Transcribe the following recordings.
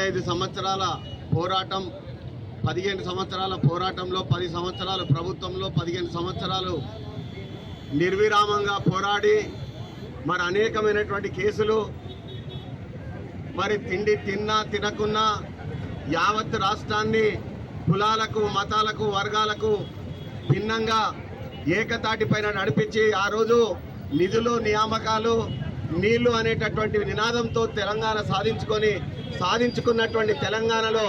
ఐదు సంవత్సరాల పోరాటం పదిహేను సంవత్సరాల పోరాటంలో పది సంవత్సరాలు ప్రభుత్వంలో పదిహేను సంవత్సరాలు నిర్విరామంగా పోరాడి మరి అనేకమైనటువంటి కేసులు మరి తిండి తిన్నా తినకున్నా యావత్ రాష్ట్రాన్ని కులాలకు మతాలకు వర్గాలకు భిన్నంగా ఏకతాటిపైన నడిపించి ఆ రోజు నిధులు నియామకాలు నీళ్ళు అనేటటువంటి నినాదంతో తెలంగాణ సాధించుకొని సాధించుకున్నటువంటి తెలంగాణలో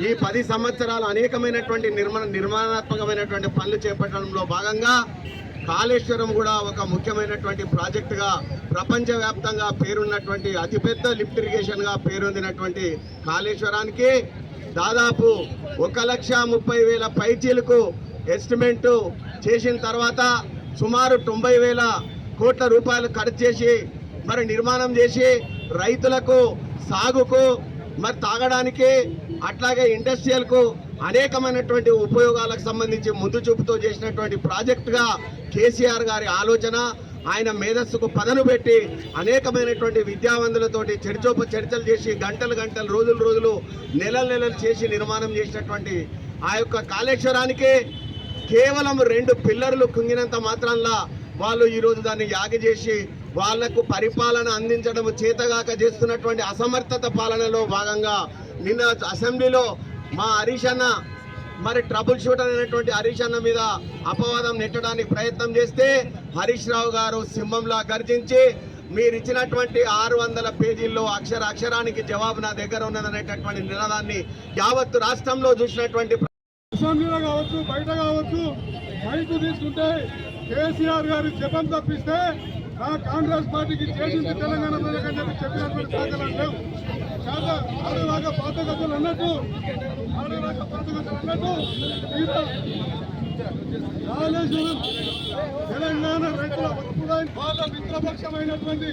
ఈ పది సంవత్సరాలు అనేకమైనటువంటి నిర్మాణ నిర్మాణాత్మకమైనటువంటి పనులు చేపట్టడంలో భాగంగా కాళేశ్వరం కూడా ఒక ముఖ్యమైనటువంటి ప్రాజెక్టుగా ప్రపంచవ్యాప్తంగా పేరున్నటువంటి అతిపెద్ద లిఫ్ట్ ఇరిగేషన్గా పేరొందినటువంటి కాళేశ్వరానికి దాదాపు ఒక లక్ష ముప్పై వేల పైచీలకు ఎస్టిమేట్ చేసిన తర్వాత సుమారు తొంభై వేల కోట్ల రూపాయలు ఖర్చు చేసి మరి నిర్మాణం చేసి రైతులకు సాగుకు మరి తాగడానికి అట్లాగే ఇండస్ట్రియల్కు అనేకమైనటువంటి ఉపయోగాలకు సంబంధించి ముందు చూపుతో చేసినటువంటి ప్రాజెక్టుగా కేసీఆర్ గారి ఆలోచన ఆయన మేధస్సుకు పదను పెట్టి అనేకమైనటువంటి విద్యావంతులతోటి చర్చోప చర్చలు చేసి గంటలు గంటలు రోజులు రోజులు నెలలు నెలలు చేసి నిర్మాణం చేసినటువంటి ఆ యొక్క కాళేశ్వరానికి కేవలం రెండు పిల్లర్లు కుంగినంత మాత్రంలా వాళ్ళు ఈరోజు దాన్ని యాగ చేసి వాళ్ళకు పరిపాలన అందించడం చేతగాక చేస్తున్నటువంటి అసమర్థత పాలనలో భాగంగా నిన్న అసెంబ్లీలో మా హరీష్ అన్న మరి ట్రబుల్ షూటర్ అయినటువంటి హరీష్ అన్న మీద అపవాదం నెట్టడానికి ప్రయత్నం చేస్తే హరీష్ రావు గారు సింహంలా గర్జించి మీరు ఇచ్చినటువంటి ఆరు వందల పేజీల్లో అక్షర అక్షరానికి జవాబు నా దగ్గర ఉన్నదనేటటువంటి నినాదాన్ని యావత్తు రాష్ట్రంలో చూసినటువంటి అసెంబ్లీలో కావచ్చు బయట కావచ్చు బయట తీసుకుంటే కేసీఆర్ గారి జపం తప్పిస్తే ఆ కాంగ్రెస్ పార్టీకి చేసింది తెలంగాణ ప్రజలకని చెప్పి చెప్పినటువంటి దాఖలాలు లేవు. కాదా ఆడలాగా పాతగతులు అన్నట్టు ఆడలాగా పాతగతులు అన్నట్టు కాళేశ్వరం తెలంగాణ రైతుల హక్కుదాయి వాళ్ళ మిత్రపక్షమైనటువంటి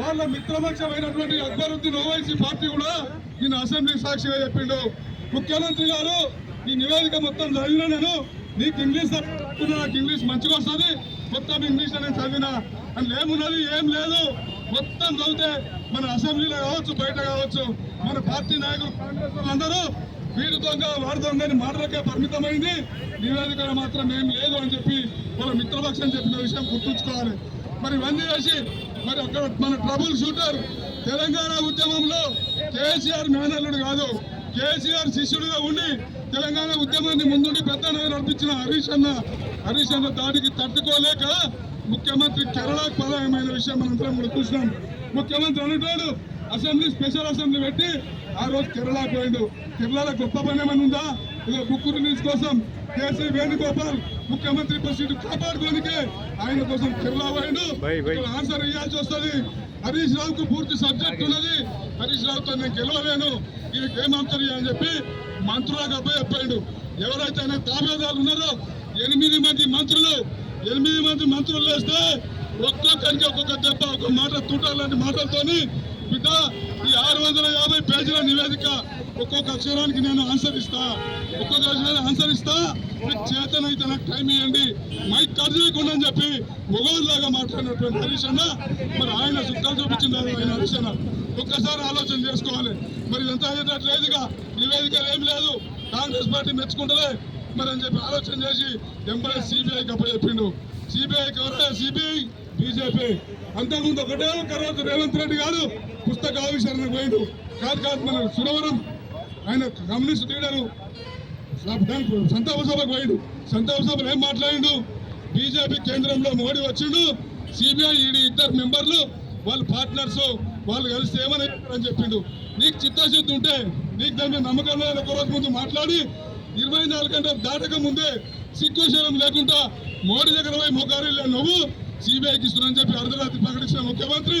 వాళ్ళ మిత్రపక్షమైనటువంటి అక్బరుద్దీన్ ఓవైసీ పార్టీ కూడా నేను అసెంబ్లీ సాక్షిగా చెప్పిండు. ముఖ్యమంత్రి గారు ఈ నివేదిక మొత్తం చదివిన నేను నీకు ఇంగ్లీష్ తప్పకుండా నాకు ఇంగ్లీష్ మంచిగా వస్తుంది. మొత్తం ఇంగ్లీష్ నేను చదివినా. అని ఏమున్నది ఏం లేదు. మొత్తం చదివితే మన అసెంబ్లీలో కావచ్చు బయట కావచ్చు మన పార్టీ నాయకులు కాంగ్రెస్ అందరూ వీడి దొంగ వాడి దొంగ అని మాటలకే పరిమితమైంది. నివేదిక మాత్రం ఏం లేదు అని చెప్పి వాళ్ళ మిత్రపక్షం చెప్పిన విషయం గుర్తుంచుకోవాలి. మరి ఇవన్నీ చేసి మరి అక్కడ మన ట్రబుల్ షూటర్ తెలంగాణ ఉద్యమంలో కేసీఆర్ మేనల్లుడు కాదు కేసీఆర్ శిష్యుడిగా ఉండి తెలంగాణ ఉద్యమాన్ని ముందుండి పెద్ద నడిపించిన హరీష్ అన్న హరీష్ అన్న దాడికి తట్టుకోలేక ముఖ్యమంత్రి కేరళకు పలాయమైన విషయం మనందరం కూడా చూసినాం. ముఖ్యమంత్రి అనేటోడు అసెంబ్లీ స్పెషల్ అసెంబ్లీ పెట్టి ఆ రోజు కేరళకు పోయిండు. కేరళలో గొప్ప పని ఏమైనా ఉందా? ఇదో బుక్ రిలీజ్ కోసం కేసీ వేణుగోపాల్ ముఖ్యమంత్రి పరిస్థితి కాపాడుకోనికే ఆయన కోసం కేరళ పోయిండు. ఆన్సర్ ఇవ్వాల్సి వస్తుంది. హరీష్ రావుకు పూర్తి సబ్జెక్ట్ ఉన్నది. హరీష్ రావుతో నేను గెలవలేను. ఈయనకి ఏం ఆన్సర్ ఇవ్వాలని చెప్పి మంత్రులకు అబ్బాయి చెప్పాడు ఎవరైతే ఆయన తాబేదాలు ఉన్నారో ఎనిమిది మంది మంత్రులు ఎనిమిది మంది మంత్రులు వేస్తే ఒక్కొక్కరికి ఒక్కొక్క దెబ్బ ఒక మాట తూటాలాంటి మాటలతోని బిడ్డ ఈ ఆరు వందల యాభై పేజీల నివేదిక ఒక్కొక్క అక్షరానికి నేను ఆన్సర్ ఇస్తా. ఒక్కొక్క అక్షరానికి ఆన్సర్ ఇస్తా. మీకు చేతనైతే నాకు టైం ఇవ్వండి మైక్ ఖర్చు లేకుండా అని చెప్పి మొగోళ్ళలాగా మాట్లాడినటువంటి హరీష్ అన్న మరి ఆయన సుఖాలు చూపించింది ఆయన హరీష్ అన్న. ఒక్కసారి ఆలోచన చేసుకోవాలి. మరి ఇదంతా అయ్యేటట్టు లేదుగా. నివేదికలు ఏం లేదు. కాంగ్రెస్ పార్టీ మెచ్చుకుంటలే. మరి అని చెప్పి ఆలోచన చేసి ఎంపీ సిబిఐకి అప్పచెప్పిండు. సిబిఐకి ఎవరైనా సిబిఐ బీజేపీ. అంతకుముందు ఒకటే తర్వాత రేవంత్ రెడ్డి గారు పుస్తక ఆవిష్కరణకు పోయిండు. కాదు కాదు మన సురవరం. ఆయన కమ్యూనిస్ట్ లీడరు. సంతాప సభకు పోయిండు. సంతాప సభలు ఏం మాట్లాడిండు? బీజేపీ కేంద్రంలో మోడీ వచ్చిండు. సిబిఐ ఈడీ ఇద్దరు మెంబర్లు. వాళ్ళ పార్ట్నర్స్ వాళ్ళు కలిసి ఏమని అని చెప్పిండు. నీకు చిత్తశుద్ధి ఉంటే నీకు దాని మీద నమ్మకం లేదని ఒక రోజు ముందు మాట్లాడి ఇరవై నాలుగు గంటలు దాటక ముందే సిగ్గుశరం లేకుండా మోడీ దగ్గర పోయి మొగారిల్లా నువ్వు సిబిఐకి ఇస్తున్నానని చెప్పి అర్ధరాత్రి ప్రకటించిన ముఖ్యమంత్రి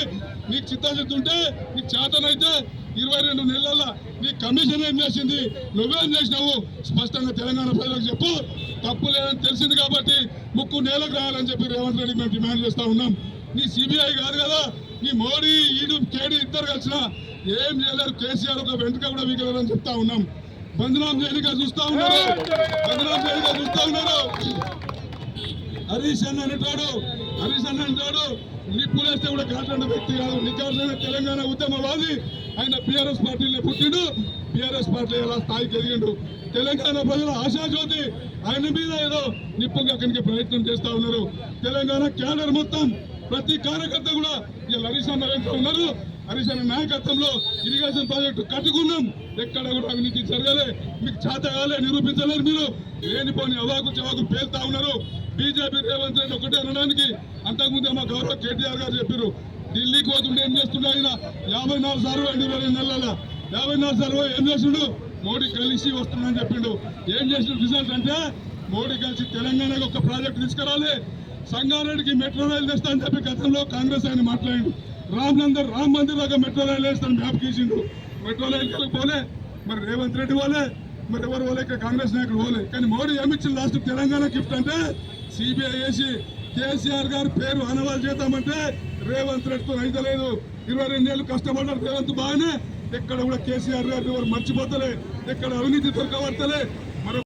నీకు చిత్తశుద్ధి ఉంటే నీకు చేతనైతే ఇరవై రెండు నెలల నీ కమిషన్ ఏం చేసింది? నువ్వేం చేసినావు? స్పష్టంగా తెలంగాణ ప్రజలకు చెప్పు. తప్పు లేదని తెలిసింది కాబట్టి ముక్కు నేలకు రాయాలని చెప్పి రేవంత్ రెడ్డి మేము డిమాండ్ చేస్తా ఉన్నాం. నీ సిబిఐ కాదు కదా ఈ మోడీ ఈడు కేడీ ఇద్దరు కలిసిన ఏం చేయలేరు. కేసీఆర్ ఒక వెంటక కూడా వీగలేరని చెప్తా ఉన్నాం. బంధనాం చేయనిగా చూస్తా ఉన్నారు. బంధనాం చేయనిగా చూస్తా ఉన్నారు. హరీష్ అన్న అంటాడు. హరీష్ అన్న అంటాడు. నిప్పులేస్తే కూడా కాట్లాడిన వ్యక్తి కాదు. నికార్లైన తెలంగాణ ఉద్యమవాది. ఆయన బీఆర్ఎస్ పార్టీలో పుట్టిండు. బీఆర్ఎస్ పార్టీ ఎలా స్థాయికి ఎదిగిండు? తెలంగాణ ప్రజల ఆశాజ్యోతి ఆయన మీద ఏదో నిప్పుగా కనుక ప్రయత్నం చేస్తా ఉన్నారు. తెలంగాణ క్యాడర్ మొత్తం ప్రతి కార్యకర్త కూడా ఇలా హరీష్ అన్న ఉన్నారు. హరీష్ అన్న నాయకత్వంలో ఇరిగేషన్ ప్రాజెక్టు కట్టుకున్నాం. ఎక్కడ కూడా అవినీతి జరగలే. మీకు చేత కాలే నిరూపించలేరు మీరు. లేనిపోని అవాకు చవాకు పేలుతా ఉన్నారు. బీజేపీ రేవంత్ రెడ్డి ఒకటే అనడానికి అంతకుముందే మా గౌరవ కేటీఆర్ గారు చెప్పారు. ఢిల్లీకి పోతుంటే ఏం చేస్తుండే ఆయన? యాభై నాలుగు సర్వే అండి ఇరవై నెలల. యాభై నాలుగు సర్వే ఏం చేసిండు? మోడీ కలిసి వస్తుందని చెప్పిండు. ఏం చేసిన రిజల్ట్ అంటే మోడీ కలిసి తెలంగాణకు ఒక ప్రాజెక్ట్ తీసుకురాలి. సంగారెడ్డికి మెట్రో రైలు తెస్తా అని చెప్పి గతంలో కాంగ్రెస్ ఆయన మాట్లాడిండు. రామ్ నందర్ రామ్ మందిర్ దాకా మెట్రో రైలు వేస్తాను మ్యాప్ గీసిండు మెట్రో రైలు కలిగి పోలే మరి రేవంత్ రెడ్డి పోలే మరి ఎవరు పోలే ఇక్కడ కాంగ్రెస్ నాయకులు పోలే. కానీ మోడీ ఏమిచ్చింది లాస్ట్ తెలంగాణ గిఫ్ట్ అంటే సిబిఐ వేసి కేసీఆర్ గారి పేరు అనవాలు చేద్దామంటే రేవంత్ రెడ్డితో అయితే లేదు. ఇరవై రెండేళ్ళు కష్టపడ్డారు రేవంత్ బాగానే ఎక్కడ కూడా కేసీఆర్ గారు ఎవరు మర్చిపోతలే ఎక్కడ అవినీతి దొరకబడతలే